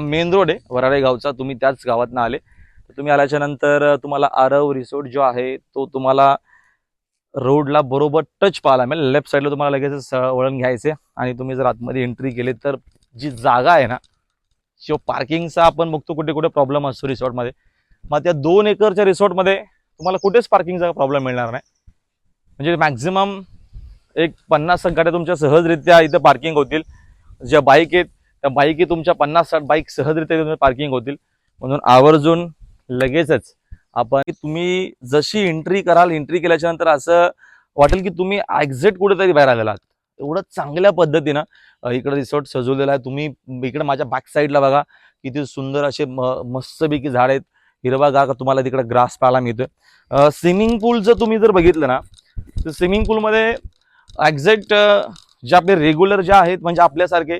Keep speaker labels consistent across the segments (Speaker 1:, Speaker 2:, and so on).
Speaker 1: Main road आहे वराळे गावचा. तुम्ही त्याच गावात आले. तुम्ही आल्याच्यानंतर तुम्हाला आरव रिसोर्ट जो आहे तो तुम्हाला रोडला बरोबर टच पाहायला मिळेल. लेफ्ट साईडला तुम्हाला लगेच स- वळण घ्यायचे आणि तुम्ही जर आतमध्ये एंट्री केली तर जी जागा आहे ना जो पार्किंगचा आपण बघतो कुठे कुठे प्रॉब्लेम असतो रिसॉर्टमध्ये. मग त्या दोन एकरच्या रिसॉर्टमध्ये तुम्हाला कुठेच पार्किंगचा प्रॉब्लेम मिळणार नाही. म्हणजे मॅक्झिमम एक पन्नास गाड्या तुमच्या सहजरित्या इथं पार्किंग होतील. ज्या बाईक आहेत त्या बाईकी तुमच्या पन्नास साठ बाईक सहजरित्या पार्किंग होतील. म्हणून आवर्जून लगेचच आपण तुम्ही जशी एंट्री कराल एंट्री केल्याच्यानंतर असं वाटेल की तुम्ही एक्झॅक्ट कुठेतरी बाहेर आलेला आहात. एवढं चांगल्या पद्धतीनं इकडं इकडे रिसॉर्ट सजवलेला आहे. तुम्ही इकडे माझ्या बॅक साईडला बघा किती सुंदर असे म- मस्तपैकी झाड आहेत. हिरवागार तुम्हाला तिकडे ग्रास पाहायला मिळतोय. स्विमिंग पूल जर तुम्ही जर बघितलं ना तर स्विमिंग पूलमध्ये एक्झॅक्ट जे आपले रेग्युलर जे आहेत म्हणजे आपल्यासारखे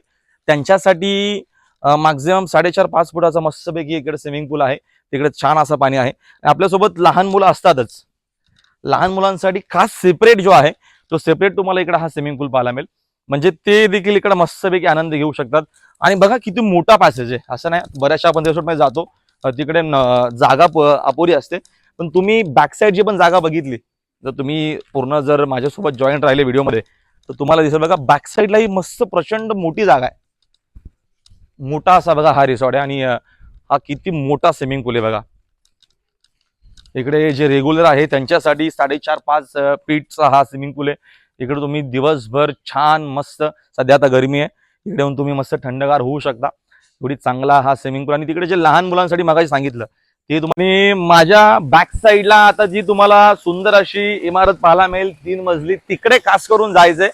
Speaker 1: त्यांच्यासाठी मॅक्झिमम साडेचार पाच फुटाचा मस्तपैकी इकडे स्विमिंग पूल आहे. तिकडे छान असं पाणी आहे. आपल्यासोबत लहान मुलं असतातच. लहान मुलांसाठी खास सेपरेट जो आहे तो सेपरेट तुम्हाला इकडे हा स्विमिंग पूल पाहायला मिळेल. म्हणजे ते देखील इकडे मस्तपैकी आनंद घेऊ शकतात. आणि बघा किती मोठा पॅसेज आहे. असं नाही बऱ्याचशा आपण मध्ये जातो. तिकडे जागा अपुरी असते. पण तुम्ही बॅक साईड जी पण जागा बघितली जर तुम्ही पूर्ण जर माझ्यासोबत जॉईंट राहिले व्हिडिओमध्ये तर तुम्हाला दिसेल बघा बॅक साईडलाही मस्त प्रचंड मोठी जागा आहे. मोठा असा बघा हा रिसॉर्ट आहे आणि हा किती मोठा स्विमिंग पूल आहे बघा. इकडे जे रेग्युलर आहे त्यांच्यासाठी साडेचार पाच फीटचा हा स्विमिंग पूल आहे. इकडे तुम्ही दिवसभर छान मस्त सध्या आता गरमी आहे. इकडे येऊन तुम्ही मस्त थंडगार होऊ शकता. एवढी चांगला हा स्विमिंग पूल आणि तिकडे जे लहान मुलांसाठी मागाशी सांगितलं ते तुम्ही माझ्या बॅक साईडला आता जी तुम्हाला सुंदर अशी इमारत पाहायला मिळेल तीन मजली तिकडे खास करून जायचंय.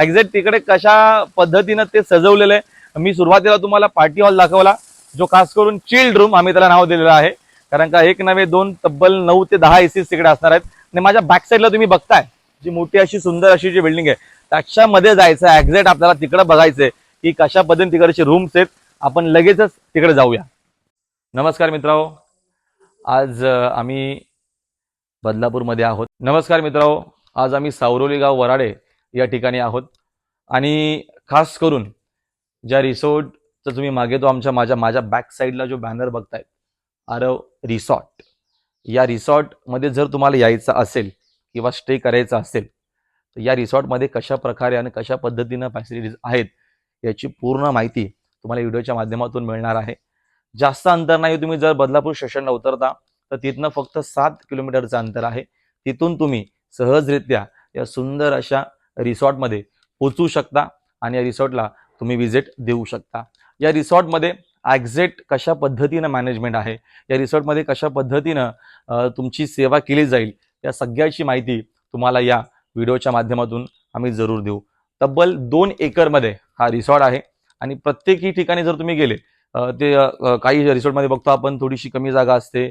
Speaker 1: एक्झॅक्ट तिकडे कशा पद्धतीनं ते सजवलेलं आहे मी सुरुवातीला तुम्हाला पार्टी हॉल दाखवला जो खास करून चिल्ड रूम आम्ही त्याला नाव दिलेलं आहे. कारण का एक नव्हे दोन तब्बल नऊ ते दहा एसीस तिकडे असणार आहेत. आणि माझ्या बॅक साईडला तुम्ही बघताय जी मोठी अशी सुंदर अशी जी बिल्डिंग आहे त्याच्यामध्ये जायचं आहे. एक्झॅक्ट आपल्याला तिकडे बघायचंय की कशा पद्धतीने तिकडचे रूम्स आहेत. आपण लगेचच तिकडे जाऊया. नमस्कार मित्रांनो. आज आम्ही बदलापूरमध्ये आहोत. नमस्कार मित्रांनो. आज आम्ही सावरोली गाव वराडे या ठिकाणी आहोत. आणि खास करून ज्या रिसॉर्टचं तुम्ही मागे तो आमच्या माझ्या माझ्या बॅक साईडला जो बॅनर बघतायत आरव रिसॉर्ट. या रिसॉर्टमध्ये जर तुम्हाला यायचं असेल किंवा स्टे करायचं असेल तर या रिसॉर्टमध्ये कशा प्रकारे आणि कशा पद्धतीनं फॅसिलिटीज आहेत याची पूर्ण माहिती तुम्हाला व्हिडिओच्या माध्यमातून मिळणार आहे. जास्त अंतर नाही तुम्ही जर बदलापूर स्टेशनला उतरता तर तिथनं फक्त सात किलोमीटरचं अंतर आहे. तिथून तुम्ही सहजरित्या या सुंदर अशा रिसॉर्टमध्ये पोचू शकता आणि या रिसॉर्टला तुम्ही विजिट देऊ शकता. या रिसॉर्टमध्ये ॲक्झॅक्ट कशा पद्धतीनं मॅनेजमेंट आहे? या रिसॉर्टमध्ये कशा पद्धतीनं तुमची सेवा केली जाईल? या सगळ्याची माहिती तुम्हाला या व्हिडिओच्या माध्यमातून आम्ही जरूर देऊ. तब्बल दोन एकरमध्ये हा रिसॉर्ट आहे. आणि प्रत्येकी ठिकाणी जर तुम्ही गेले ते काही रिसॉर्टमध्ये बघतो आपण थोडीशी कमी जागा असते.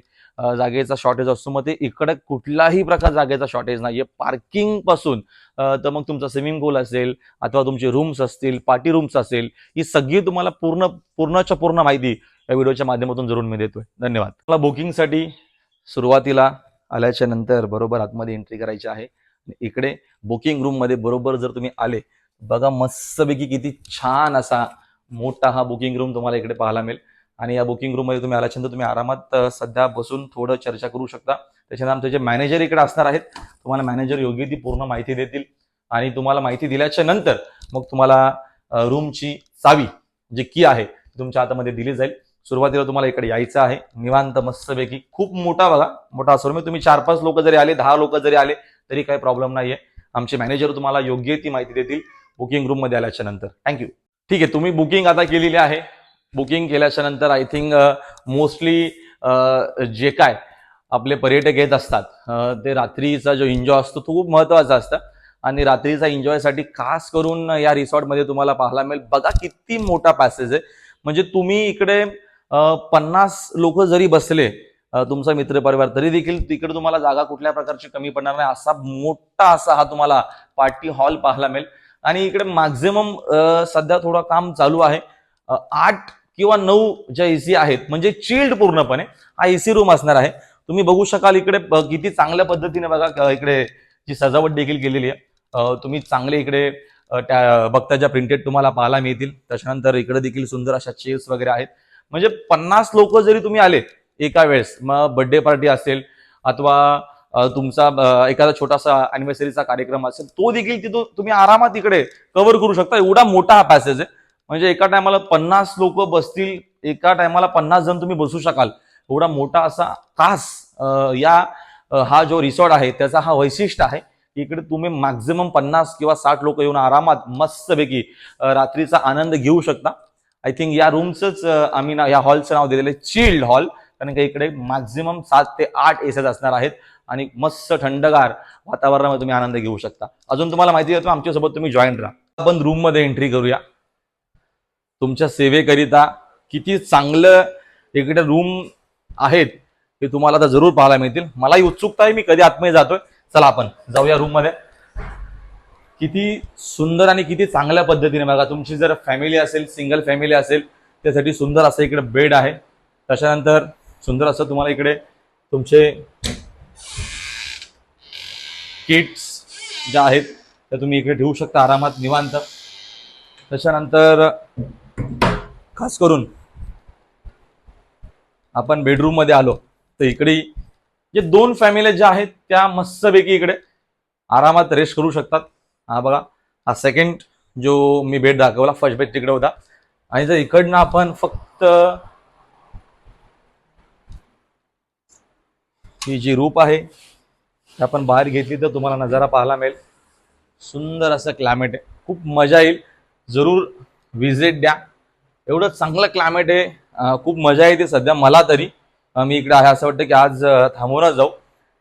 Speaker 1: जागेचा शॉर्टेज असतो. मग ते इकडे कुठलाही प्रकार जागेचा शॉर्टेज नाही आहे पार्किंगपासून तर मग तुमचा स्विमिंग पूल असेल अथवा तुमचे रूम्स असतील पार्टी रूम्स असेल ही सगळी तुम्हाला पूर्ण पूर्णच्या पूर्ण माहिती या व्हिडिओच्या माध्यमातून जरूर मी देतोय. धन्यवाद. मला बुकिंगसाठी सुरुवातीला आल्याच्यानंतर बरोबर आतमध्ये एंट्री करायची आहे. इकडे बुकिंग रूममध्ये बरोबर जर तुम्ही आले बघा मस्तपैकी किती छान असा मोठा हा बुकिंग रूम तुम्हाला इकडे पाहायला मिळेल. आणि या बुकिंग रूममध्ये तुम्ही आल्याच्यानंतर तुम्ही आरामात सध्या बसून थोडं चर्चा करू शकता. त्याच्यानंतर आमचे जे मॅनेजर इकडे असणार आहेत तुम्हाला मॅनेजर योग्य ती पूर्ण माहिती देतील. आणि तुम्हाला माहिती दिल्याच्या नंतर मग तुम्हाला रूमची चावी जी की आहे ती तुमच्या हातामध्ये दिली जाईल. सुरुवातीला तुम्हाला इकडे यायचं आहे. निवांत मस्तपैकी खूप मोठा बघा मोठा असो म्हणजे तुम्ही चार पाच लोक जरी आले दहा लोक जरी आले तरी काही प्रॉब्लेम नाहीये. आमचे मॅनेजर तुम्हाला योग्य ती माहिती देतील बुकिंग रूममध्ये आल्याच्यानंतर. थँक्यू ठीक आहे तुम्ही बुकिंग आता केलेली आहे. बुकिंग केल्याच्यानंतर आय थिंक मोस्टली जे काय आपले पर्यटक येत असतात uh, ते रात्रीचा जो एन्जॉय असतो तो खूप महत्त्वाचा असतं. आणि रात्रीचा एन्जॉयसाठी खास करून uh, या रिसॉर्टमध्ये तुम्हाला पाहायला मिळेल. बघा किती मोठा पॅसेज आहे. म्हणजे तुम्ही इकडे uh, पन्नास लोक जरी बसले तुमचा मित्रपरिवार तरी देखील तिकडे तुम्हाला जागा कुठल्या प्रकारची कमी पडणार नाही. असा मोठा असा हा तुम्हाला पार्टी हॉल पाहायला मिळेल. आणि इकडे मॅक्झिमम सध्या थोडं काम चालू आहे. आठ किंवा नऊ ज्या एसी आहेत म्हणजे चिल्ड पूर्णपणे हा एसी रूम असणार आहे. तुम्ही बघू शकाल इकडे किती चांगल्या पद्धतीने बघा इकडे जी सजावट देखील केलेली आहे. तुम्ही चांगले इकडे त्या बघता ज्या प्रिंटेड तुम्हाला पाहायला मिळतील. त्याच्यानंतर इकडे देखील सुंदर अशा चेअर्स वगैरे आहेत. म्हणजे पन्नास लोक जरी तुम्ही आले एका वेळेस मग बर्थडे पार्टी असेल अथवा तुमचा एखादा छोटासा अॅनिव्हर्सरीचा कार्यक्रम असेल तो देखील तिथून तुम्ही आरामात इकडे कव्हर करू शकता. एवढा मोठा हा पॅसेज आहे. म्हणजे एका टायमाला पन्नास लोक बसतील एका टायमाला पन्नास जण तुम्ही बसू शकाल. एवढा मोठा असा तास या हा जो रिसॉर्ट आहे त्याचा हा वैशिष्ट्य आहे इकडे तुम्ही मॅक्झिमम पन्नास किंवा साठ लोक येऊन आरामात मस्तपैकी रात्रीचा आनंद घेऊ शकता. आय थिंक या रूमचंच आम्ही ना या हॉलचं नाव दिलेलं आहे चिल्ड हॉल कारण का इकडे मॅक्झिमम सात ते आठ एसेस असणार आहेत आणि मस्त थंडगार वातावरणामध्ये तुम्ही आनंद घेऊ शकता. अजून तुम्हाला माहिती देतो आमच्यासोबत तुम्ही जॉईन राहा. आपण रूममध्ये एंट्री करूया. तुमच्या सेवेकरिता किती चांगलं इकडे रूम आहेत ते तुम्हाला आता जरूर पाहायला मिळतील. मलाही उत्सुकता आहे मी कधी आतमध्ये जातोय. चला आपण जाऊया रूममध्ये किती सुंदर आणि किती चांगल्या पद्धतीने बघा तुमची जर फॅमिली असेल सिंगल फॅमिली असेल त्यासाठी सुंदर असं इकडे बेड आहे. त्याच्यानंतर सुंदर असं तुम्हाला इकडे तुमचे किट्स ज्या आहेत त्या तुम्ही इकडे ठेवू शकता आरामात निवांत. त्याच्यानंतर खास करून आपण बेडरूममध्ये आलो तर इकडे जे दोन फॅमिली ज्या आहेत त्या मस्तपैकी इकडे आरामात रेस्ट करू शकतात. हा बघा हा सेकंड जो मी बेड दाखवला फर्स्ट बेड तिकडे होता. आणि जर इकडनं आपण फक्त ही जी रूप आहे ती आपण बाहेर घेतली तर तुम्हाला नजारा पाहायला मिळेल. सुंदर असं क्लायमेट आहे. खूप मजा येईल. जरूर व्हिजिट द्या. एवढं चांगलं क्लायमेट आहे. खूप मजा येते सध्या मला तरी. मी इकडे आहे असं वाटतं की आज अं, जाऊ.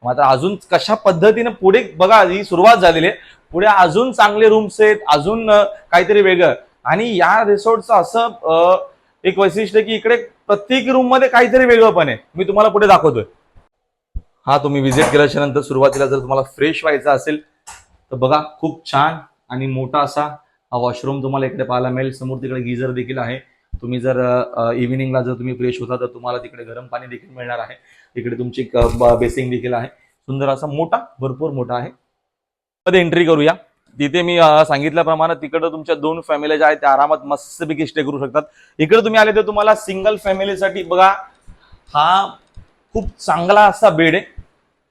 Speaker 1: मात्र अजून कशा पद्धतीने पुढे बघा ही सुरुवात झालेली आहे. पुढे अजून चांगले रूम्स आहेत अजून काहीतरी वेगळं. आणि या रिसॉर्टचं असं एक वैशिष्ट्य की इकडे प्रत्येक रूममध्ये काहीतरी वेगळं पण आहे. मी तुम्हाला पुढे दाखवतोय. हा तुम्ही व्हिजिट केल्याच्यानंतर सुरुवातीला जर तुम्हाला फ्रेश व्हायचं असेल तर बघा खूप छान आणि मोठा असा हा वॉशरूम तुम्हाला इकडे पाहायला मिळेल. समोर तिकडे गिझर देखील आहे. तुम्ही जर इव्हिनिंगला जर तुम्ही फ्रेश होता तर तुम्हाला तिकडे गरम पाणी देखील मिळणार आहे. तिकडे तुमची बेसिंग देखील आहे. सुंदर असा मोठा भरपूर मोठा आहे. मध्ये एंट्री करूया. तिथे मी सांगितल्याप्रमाणे तिकडे तुमच्या दोन फॅमिली ज्या आहेत त्या आरामात मस्तपैकी स्टे करू शकतात. इकडे तुम्ही आले तर तुम्हाला सिंगल फॅमिलीसाठी बघा हा खूप चांगला असा बेड आहे.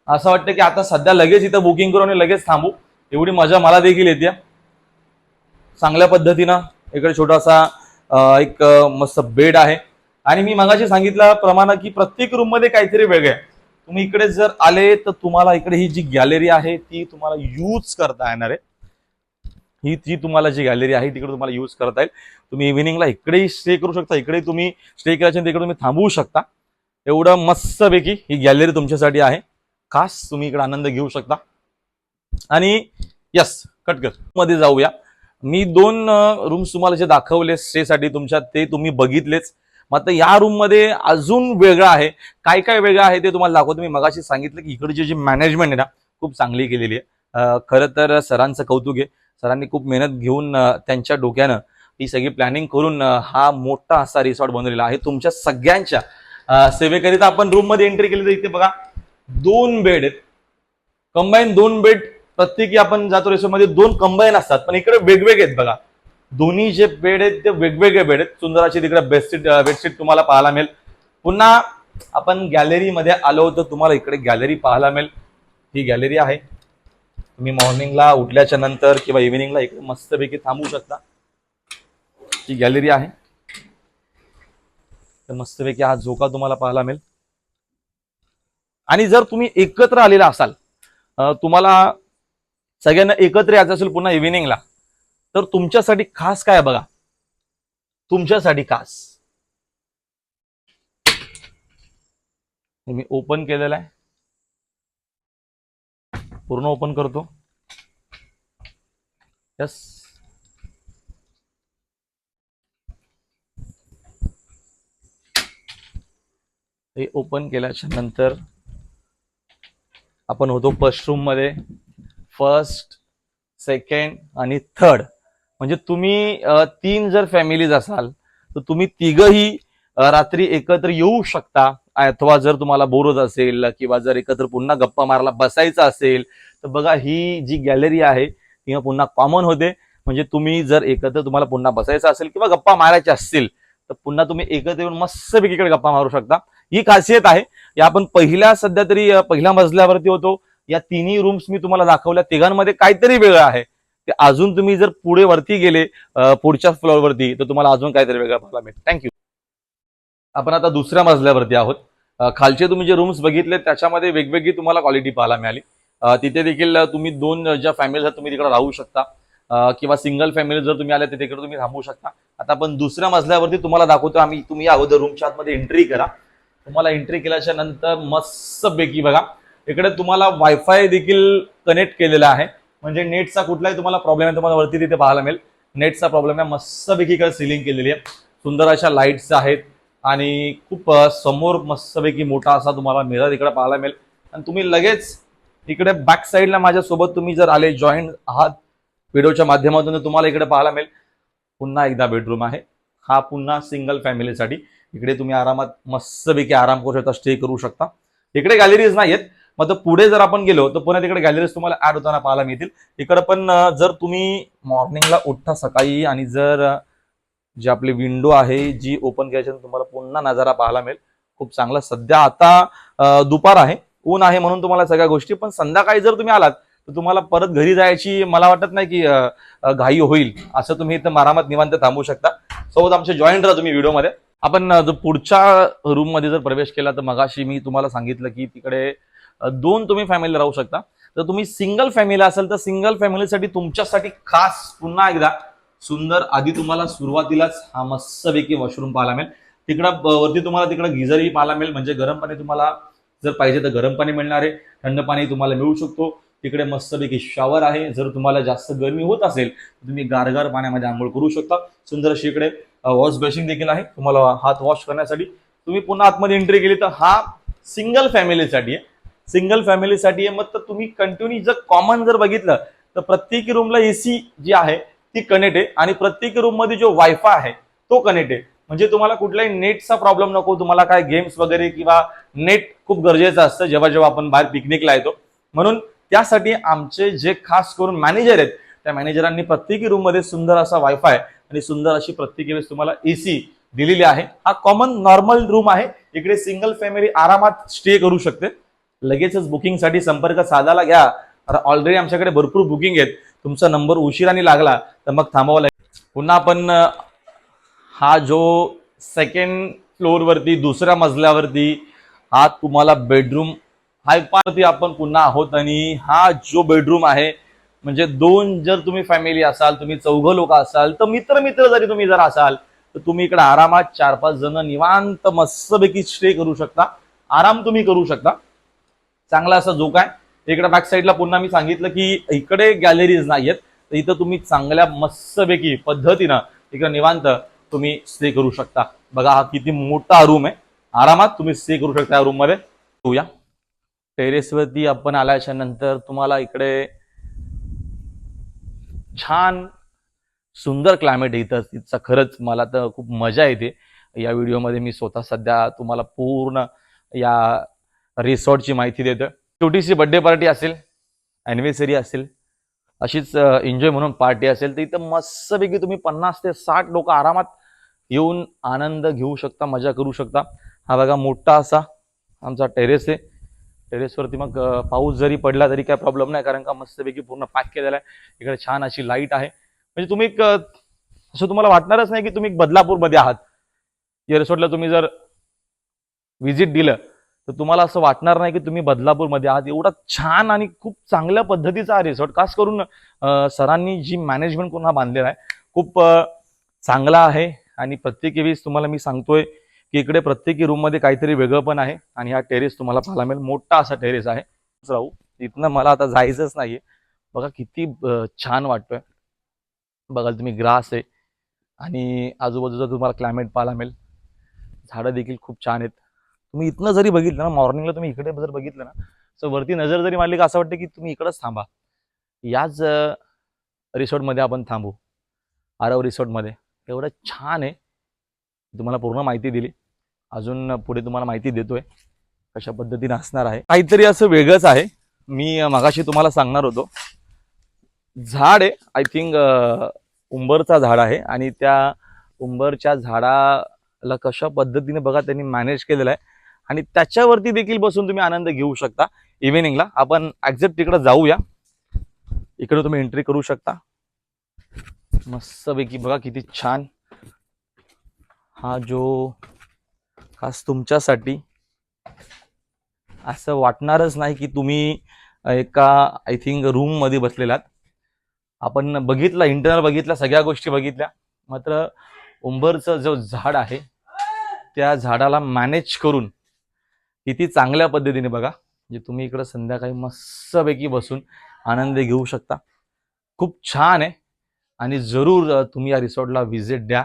Speaker 1: असं वाटतं की आता सध्या लगेच इथं बुकिंग करून आणि लगेच थांबू. एवढी मजा मला देखील येते. चांगल्या पद्धतीनं इकडे छोटासा एक मस्त बेड आहे. आणि मी मगाशी सांगितल्याप्रमाणे की प्रत्येक रूममध्ये काहीतरी वेगळं आहे. तुम्ही इकडे जर आले तर तुम्हाला इकडे ही जी गॅलरी आहे ती तुम्हाला यूज करता येणार आहे. ही ती तुम्हाला जी गॅलरी आहे तिकडे तुम्हाला यूज करता येईल. तुम्ही इव्हिनिंगला इकडेही स्टे करू शकता. इकडे तुम्ही स्टे करायचे तिकडे तुम्ही थांबवू शकता. एवढं मस्तपैकी ही गॅलरी तुमच्यासाठी आहे. खास तुम्ही इकडे आनंद घेऊ शकता. आणि यस कटकरमध्ये जाऊया. मी दोन रूम्स तुम्हाला जे दाखवले स्टेसाठी तुमच्या ते तुम्ही बघितलेच. मात्र या रूममध्ये अजून वेगळं आहे. काय काय वेगळं आहे ते तुम्हाला दाखवतो. मी मगाशी सांगितलं की इकडची जी मॅनेजमेंट आहे ना खूप चांगली केलेली आहे. खरं तर सरांचं कौतुक आहे. सरांनी खूप मेहनत घेऊन त्यांच्या डोक्यानं ही सगळी प्लॅनिंग करून हा मोठा असा रिसॉर्ट बनवलेला आहे. तुमच्या सगळ्यांच्या सेवेकरिता आपण रूममध्ये एंट्री केली तर इथे बघा दोन बेड आहेत. कंबाईन दोन बेड प्रत्येकी आपण जातो रेशोमध्ये दोन कंबाईन असतात पण इकडे वेगवेगळे आहेत बघा. दोन्ही जे बेड आहेत ते वेगवेगळे बेड आहेत. सुंदर अशी तिकडे बेडशीट बेडशीट तुम्हाला पाहायला मिळेल. पुन्हा आपण गॅलरीमध्ये आलो तर तुम्हाला इकडे गॅलरी पाहायला मिळेल. ही गॅलरी आहे. तुम्ही मॉर्निंगला उठल्याच्या नंतर किंवा इव्हिनिंगला इकडे मस्तपैकी थांबू शकता. ही गॅलरी आहे. तर मस्तपैकी हा झोका तुम्हाला पाहायला मिळेल. आणि जर तुम्ही एकत्र आलेला असाल तुम्हाला सगळ्यांना एकत्र यायचं असेल पुन्हा इव्हिनिंगला तर तुमच्यासाठी खास काय बघा? तुमच्यासाठी खास. मी ओपन केलेलं आहे. पूर्ण ओपन करतो. यस हे ओपन केल्याच्यानंतर आपण होतो फर्स्ट रूममध्ये. फर्स्ट सेकंड आणि थर्ड म्हणजे तुम्ही तीन जर फॅमिलीज असाल तर तुम्ही तिघही रात्री एकत्र येऊ शकता. अथवा जर तुम्हाला बोर होत असेल किंवा जर एकत्र पुन्हा गप्पा मारायला बसायचं असेल तर बघा ही जी गॅलरी आहे ती पुन्हा कॉमन होते. म्हणजे तुम्ही जर एकत्र तुम्हाला पुन्हा बसायचं असेल किंवा गप्पा मारायच्या असतील तर पुन्हा तुम्ही एकत्र येऊन मस्तपैकीकडे गप्पा मारू शकता. ही खासियत आहे. या आपण पहिल्या सध्या तरी पहिल्या मजल्यावरती होतो. या तिन्ही रूम्स मी तुम्हाला दाखवल्या. तिघांमध्ये काहीतरी वेगळं आहे. ते अजून तुम्ही जर पुढे वरती गेले पुढच्या फ्लोअरवरती तर तुम्हाला अजून काहीतरी वेगळं पाहायला मिळेल. थँक्यू आपण आता दुसऱ्या मजल्यावरती आहोत. खालचे तुम्ही जे रूम्स बघितले त्याच्यामध्ये वेगवेगळी तुम्हाला क्वालिटी पाहायला मिळाली. तिथे देखील तुम्ही दोन ज्या फॅमिली आहेत तुम्ही तिकडे राहू शकता. किंवा सिंगल फॅमिली जर तुम्ही आले तर तिकडे तुम्ही थांबू शकता. आता आपण दुसऱ्या मजल्यावरती तुम्हाला दाखवतो. आम्ही तुम्ही अगोदर रूमच्या आतमध्ये एंट्री करा. तुम्हाला एंट्री केल्याच्यानंतर मस्त पैकी बघा. इकडे तुम्हाला वायफाय देखील कनेक्ट केलेला आहे. म्हणजे नेटचा कुठलाही तुम्हाला प्रॉब्लेम आहे तुम्हाला वरती तिथे पाहायला मिळेल. नेटचा प्रॉब्लेम आहे मस्तपैकी इकडे सिलिंग केलेली आहे. सुंदर अशा लाईट्स आहेत आणि खूप समोर मस्तपैकी मोठा असा तुम्हाला मिरर इकडे पाहायला मिळेल. आणि तुम्ही लगेच इकडे बॅक साईडला माझ्यासोबत तुम्ही जर आले जॉईंट आहात व्हिडिओच्या माध्यमातून तुम्हाला इकडे पाहायला मिळेल. पुन्हा एकदा बेडरूम आहे. हा पुन्हा सिंगल फॅमिलीसाठी इकडे तुम्ही आरामात मस्तपैकी आराम करू शकता स्टे करू शकता. इकडे गॅलरीज नाही आहेत मग तर पुढे जर आपण गेलो तर पुन्हा तिकडे गॅलरीज तुम्हाला ऍड होताना पाहायला मिळतील. इकडे पण जर तुम्ही मॉर्निंगला उठता सकाळी आणि जर जे जी आपली विंडो आहे जी ओपन करायची तुम्हाला पुन्हा नजारा पाहायला मिळेल. खूप चांगला. सध्या आता दुपार आहे. ऊन आहे म्हणून तुम्हाला सगळ्या गोष्टी पण संध्याकाळी जर तुम्ही आलात तर तुम्हाला परत घरी जायची मला वाटत नाही की घाई होईल. असं तुम्ही इथं मारामात निवांत थांबू शकता. सोबत आमचे जॉईंट राहा तुम्ही व्हिडिओमध्ये आपण जर पुढच्या रूममध्ये जर प्रवेश केला तर मगाशी मी तुम्हाला सांगितलं की तिकडे दोन तुम्ही फॅमिली राहू शकता. तर तुम्ही सिंगल फॅमिली असेल तर सिंगल फॅमिलीसाठी तुमच्यासाठी खास पुन्हा एकदा सुंदर आधी तुम्हाला सुरुवातीलाच हा मस्तपैकी वॉशरूम पाहायला मिळेल. तिकडं वरती तुम्हाला तिकडं गिझरही पाहायला मिळेल. म्हणजे गरम पाणी तुम्हाला जर पाहिजे तर गरम पाणी मिळणार आहे. थंड पाणी तुम्हाला मिळू शकतो. तिकडे मस्तपैकी शॉवर आहे. जर तुम्हाला जास्त गरमी होत असेल तर तुम्ही गारगार पाण्यामध्ये आंघोळ करू शकता. सुंदर अशी इकडे वॉश बेसिंग देखील आहे. तुम्हाला हात वॉश करण्यासाठी तुम्ही पुन्हा आतमध्ये एंट्री केली तर हा सिंगल फॅमिलीसाठी आहे. सिंगल फॅमिलीसाठी आहे मग तर तुम्ही कंटिन्यू जर कॉमन जर बघितलं तर प्रत्येक रूमला एसी जी आहे ती कनेक्ट आहे. आणि प्रत्येक रूममध्ये जो वायफाय आहे तो कनेक्ट आहे. म्हणजे तुम्हाला कुठलाही नेटचा प्रॉब्लेम नको तुम्हाला काय गेम्स वगैरे किंवा नेट खूप गरजेचं असतं जेव्हा जेव्हा आपण बाहेर पिकनिकला येतो. म्हणून त्यासाठी आमचे जे खास करून मॅनेजर आहेत त्या मॅनेजरांनी प्रत्येकी रूममध्ये सुंदर असा वायफाय आणि सुंदर अशी प्रत्येकी वेळेस तुम्हाला एसी दिलेली आहे. हा कॉमन नॉर्मल रूम आहे. इकडे सिंगल फॅमिली आरामात स्टे करू शकते. लगेचच बुकिंगसाठी संपर्क साधायला घ्या. ऑलरेडी आमच्याकडे भरपूर बुकिंग आहेत. तुमचा नंबर उशिराने लागला तर मग थांबावं लागेल पुन्हा आपण हा जो सेकंड फ्लोअरवरती दुसऱ्या मजल्यावरती हा तुम्हाला बेडरूम हायपावरती आपण पुन्हा आहोत आणि हा जो बेडरूम आहे म्हणजे दोन जर तुम्ही फॅमिली असाल तुम्ही चौघ लोक असाल तर मित्र मित्र जरी तुम्ही जर असाल तर तुम्ही इकडे आरामात चार पाच जण निवांत मस्तपैकी स्टे करू शकता. आराम तुम्ही करू शकता. चांगला असा झोक आहे. इकडे बॅक साईडला पुन्हा मी सांगितलं की इकडे गॅलरीज नाहीयेत. तर इथं तुम्ही चांगल्या मस्तपैकी पद्धतीनं इकडे निवांत तुम्ही स्टे करू शकता. बघा हा किती मोठा रूम आहे. आरामात तुम्ही स्टे करू शकता या रूममध्ये या टेरेसवरती आपण आल्याच्यानंतर तुम्हाला इकडे छान सुंदर क्लायमेट इथं. तिथचा खरंच मला तर खूप मजा येते. या व्हिडिओमध्ये मी स्वतः सध्या तुम्हाला पूर्ण या रिसॉर्टची माहिती देतं छोटीशी बड्डे पार्टी असेल ॲनिव्हर्सरी असेल अशीच एन्जॉय म्हणून पार्टी असेल तर इथं मस्तपैकी तुम्ही पन्नास ते साठ लोक आरामात येऊन आनंद घेऊ शकता मजा करू शकता. हा बघा मोठा असा आमचा टेरेस आहे. टेरेसवरती मग पाऊस जरी पडला तरी काय प्रॉब्लेम नाही कारण का मस्तपैकी पूर्ण पॅक केलेला आहे. इकडे छान अशी लाइट आहे. म्हणजे तुम्ही एक असं तुम्हाला वाटणारच नाही की तुम्ही बदलापूरमध्ये आहात. या रिसॉर्टला तुम्ही जर व्हिजिट दिलं तर तुम्हाला असं वाटणार नाही की तुम्ही बदलापूरमध्ये आहात. एवढा छान आणि खूप चांगल्या पद्धतीचा हा रिसॉर्ट खास करून सरांनी जी मॅनेजमेंट करून हा बांधलेला आहे खूप चांगला आहे. आणि प्रत्येकी वेळेस तुम्हाला मी सांगतोय की इकडे प्रत्येकी रूममध्ये काहीतरी वेगळं पण आहे. आणि हा टेरेस तुम्हाला पाहायला मिळेल. मोठा असा टेरेस आहे. राहू. इथनं मला आता जायचंच नाहीये. बघा किती छान वाटतोय. बघाल तुम्ही ग्रास आहे. आणि आजूबाजूचा तुम्हाला क्लायमेट पाहायला मिळेल. झाडं देखील खूप छान आहेत. तुम्ही इथनं जरी बघितलं ना मॉर्निंगला तुम्ही इकडे जर बघितलं ना तर वरती नजर जरी मारली का असं वाटतं की तुम्ही इकडंच थांबा. याच रिसॉर्टमध्ये आपण थांबू. आरव रिसॉर्टमध्ये एवढं छान आहे. तुम्हाला पूर्ण माहिती दिली. अजून पुढे तुम्हाला माहिती देतोय कशा पद्धतीने असणार आहे. काहीतरी असं वेगळंच आहे. मी मगाशी तुम्हाला सांगणार होतो. झाड आहे. आय थिंक उंबरचा झाड आहे. आणि त्या उंबरच्या झाडाला कशा पद्धतीने बघा त्यांनी मॅनेज केलेलं आहे. आणि त्याच्यावरती देखील बसून तुम्ही आनंद घेऊ शकता. इव्हिनिंगला आपण एक्झॅक्ट तिकडे जाऊया. इकडे तुम्ही एंट्री करू शकता. मस्तपैकी बघा किती छान. हा जो खास तुमच्यासाठी असं वाटणारच नाही की तुम्ही एका आय थिंक रूममध्ये बसलेलात आपण बघितला इंटरनल बघितला सगळ्या गोष्टी बघितल्या. मात्र उंबरचं जो झाड आहे त्या झाडाला मॅनेज करून किती चांगल्या पद्धतीने बघा जे तुम्ही इकडं संध्याकाळी मस्तपैकी बसून आनंद घेऊ शकता. खूप छान आहे. आणि जरूर तुम्ही या रिसॉर्टला व्हिजिट द्या.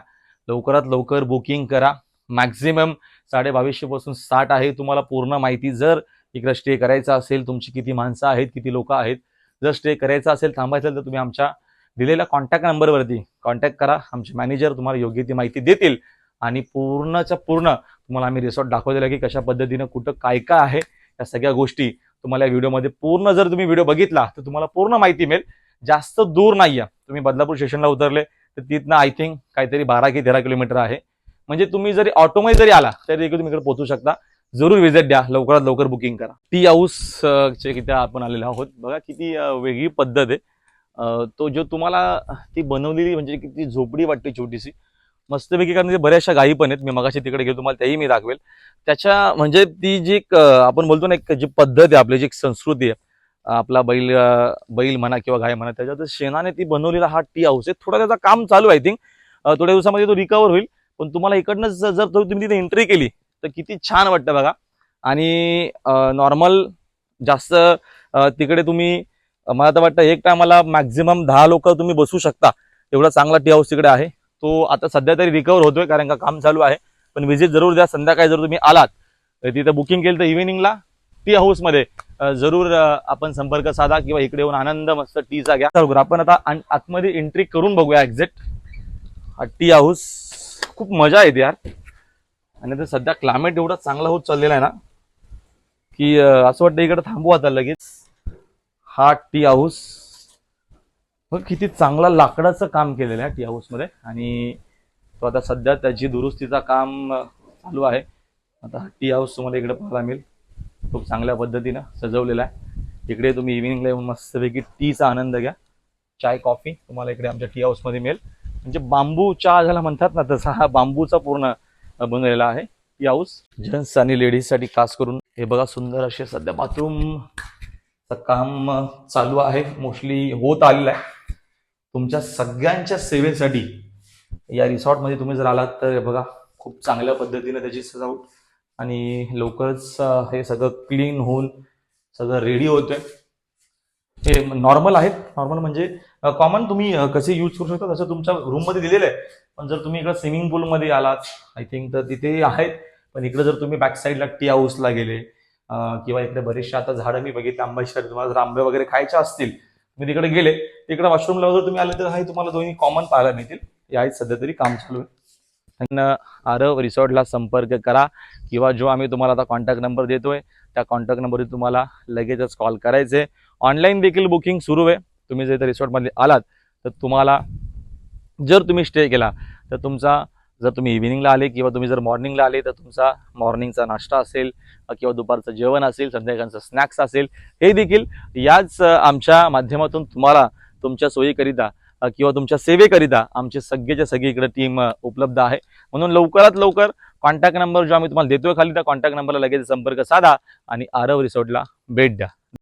Speaker 1: लवकरात लवकर बुकिंग करा. मॅक्झिमम साडे बावीसशेपासून साठ आहे. तुम्हाला पूर्ण माहिती जर इकडे स्टे करायचा असेल तुमची किती माणसं आहेत किती लोक आहेत जर स्टे करायचा असेल थांबायचं असेल तर तुम्ही आमच्या दिलेल्या कॉन्टॅक्ट नंबरवरती कॉन्टॅक्ट करा. आमचे मॅनेजर तुम्हाला योग्य ती माहिती देतील. आणि पूर्णच्या पूर्ण तुम्हाला आम्ही रिसॉर्ट दाखवलेला की कशा पद्धतीनं कुठं काय काय आहे या सगळ्या गोष्टी तुम्हाला या व्हिडिओमध्ये पूर्ण जर तुम्ही व्हिडिओ बघितला तर तुम्हाला पूर्ण माहिती मिळेल. जास्त दूर नाही आहे तुम्ही बदलापूर स्टेशनला उतरले तर तिथनं आय थिंक काहीतरी बारा की तेरा किलोमीटर आहे. म्हणजे तुम्ही जरी ऑटोमध्ये जरी आला तरी देखील तुम्ही इकडे पोहोचू शकता. जरूर व्हिजिट द्या. लवकरात लवकर बुकिंग करा. टी हाऊसचे किती आपण आलेलो आहोत. बघा किती वेगळी पद्धत आहे. तो जो तुम्हाला ती बनवलेली म्हणजे किती झोपडी वाटते छोटीशी. मस्तपैकी कारण बऱ्याचशा गायी पण आहेत. मी मगाशी तिकडे गेलो तुम्हाला त्याही मी दाखवेल. त्याच्या म्हणजे ती जी एक, आपण बोलतो ना एक जी पद्धत आहे आपली जी एक संस्कृती आहे आपला बैल बैल म्हणा किंवा गाय म्हणा त्याच्यात शेणाने ती बनवलेला हा टी हाऊस आहे. थोडा त्याचा काम चालू आहे आय थिंक थोड्या दिवसामध्ये तो रिकवर होईल. पण तुम्हाला इकडनं जर तुम्ही तिथे एंट्री केली तर किती छान वाटतं बघा. आणि नॉर्मल जास्त तिकडे तुम्ही मला तर वाटतं एक टायमाला मॅक्झिमम दहा लोक तुम्ही बसू शकता. एवढा चांगला टी हाऊस तिकडे आहे. तो आता सध्या तरी रिकवर होतोय कारण का काम चालू आहे. पण व्हिजिट जरूर द्या. संध्याकाळी जर तुम्ही आलात तर तिथं बुकिंग केलं तर इव्हिनिंगला टी हाऊसमध्ये जरूर आपण संपर्क साधा किंवा इकडे येऊन आनंद मस्त टीचा घ्या. चालू आपण आता आतमध्ये एंट्री करून बघूया एक्झॅक्ट हा टी हाऊस खूप मजा येते यार. आणि आता सध्या क्लायमेट एवढा चांगला होत चाललेला आहे ना की असं वाटतं इकडे थांबू आता लगेच. हा टी हाऊस बघ किती चांगला लाकडाचं काम केलेलं आहे टी हाऊसमध्ये. आणि तो आता सध्या त्याची दुरुस्तीचा काम चालू आहे. आता टी हाऊस तुम्हाला इकडे पाहायला मिळेल. खूप चांगल्या पद्धतीनं सजवलेला आहे. इकडे तुम्ही इव्हिनिंगला येऊन मस्तपैकी टीचा आनंद घ्या. चाय कॉफी तुम्हाला इकडे आमच्या टी हाऊसमध्ये मिळेल. म्हणजे बांबू चहा ज्याला म्हणतात ना तसा हा बांबूचा पूर्ण बनलेला आहे टी हाऊस जेंट्स आणि लेडीजसाठी खास करून हे बघा सुंदर असे सध्या बाथरूम काम चालू आहे. मोस्टली होत आलेलं आहे. तुमच्या सगळ्यांच्या सेवेसाठी या रिसॉर्टमध्ये तुम्ही जर आलात तर हे बघा खूप चांगल्या पद्धतीने त्याची सजावट आणि लवकरच हे सगळं क्लीन होऊन सगळं रेडी होतंय. हे नॉर्मल आहेत. नॉर्मल म्हणजे कॉमन तुम्ही कसे यूज करू शकता तसं तुमच्या रूममध्ये दिलेलं आहे. पण जर तुम्ही इकडं स्विमिंग पूलमध्ये आलात आय थिंक तर तिथे आहेत. पण इकडे जर तुम्ही बॅक साईडला टी हाऊसला गेले किंवा इकडे बरेचसे आता झाडं मी बघितले आंब्याची तुम्हाला जर आंबे वगैरे खायचे असतील मी तिकडे गेले. तिकडे वॉशरूमला जर तुम्ही आले तर हे तुम्हाला दोन्ही कॉमन पाहायला मिळतील. हे आहेत सध्या तरी काम चालू आहे. आणि आरव रिसॉर्टला संपर्क करा किंवा जो आम्ही तुम्हाला आता कॉन्टॅक्ट नंबर देतोय त्या कॉन्टॅक्ट नंबरवर तुम्हाला लगेचच कॉल करायचे. ऑनलाईन देखील बुकिंग सुरू आहे. तुम्ही जर इथे रिसॉर्टमध्ये आलात तर तुम्हाला जर तुम्ही स्टे केला तर तुमचा जर तुम्ही इव्हिनिंगला आले किंवा तुम्ही जर मॉर्निंगला आले तर तुमचा मॉर्निंगचा नाश्ता असेल किंवा दुपारचं जेवण असेल संध्याकाळचं स्नॅक्स असेल हे देखील याच आमच्या माध्यमातून तुम्हाला तुमच्या सोयीकरिता किंवा तुमच्या सेवेकरिता आमचे सगळेच्या सगळीकडे टीम उपलब्ध आहे. म्हणून लवकरात लवकर कॉन्टॅक्ट नंबर जो आम्ही तुम्हाला देतोय खाली त्या कॉन्टॅक्ट नंबरला लगेच संपर्क साधा आणि आरव रिसॉर्टला भेट द्या.